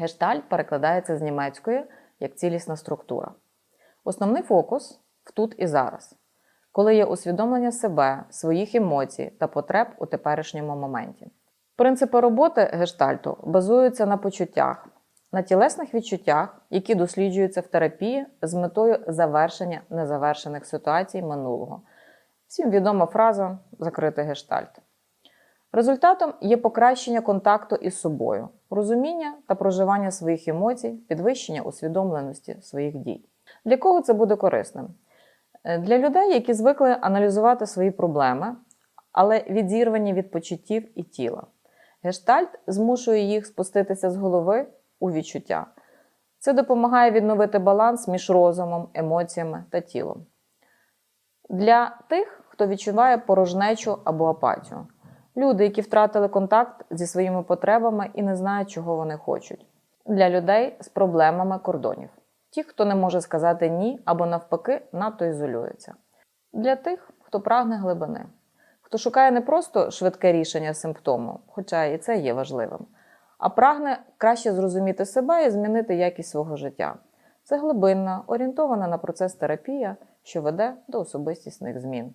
Гештальт перекладається з німецької як цілісна структура. Основний фокус в тут і зараз, коли є усвідомлення себе, своїх емоцій та потреб у теперішньому моменті. Принципи роботи гештальту базуються на почуттях, на тілесних відчуттях, які досліджуються в терапії з метою завершення незавершених ситуацій минулого. Всім відома фраза закритий гештальт. Результатом є покращення контакту із собою, розуміння та проживання своїх емоцій, підвищення усвідомленості своїх дій. Для кого це буде корисним? Е, Для людей, які звикли аналізувати свої проблеми, але відірвані від почуттів і тіла. Гештальт змушує їх спуститися з голови у відчуття. Це допомагає відновити баланс між розумом, емоціями та тілом. Для тих, хто відчуває порожнечу або апатію. Люди, які втратили контакт зі своїми потребами і не знають, чого вони хочуть. Для людей з проблемами кордонів. Ті, хто не може сказати ні або навпаки надто ізолюється. Для тих, хто прагне глибини, хто шукає не просто швидке рішення симптому, хоча і це є важливим, а прагне краще зрозуміти себе і змінити якість свого життя. Це глибинна, орієнтована на процес терапія, що веде до особистісних змін.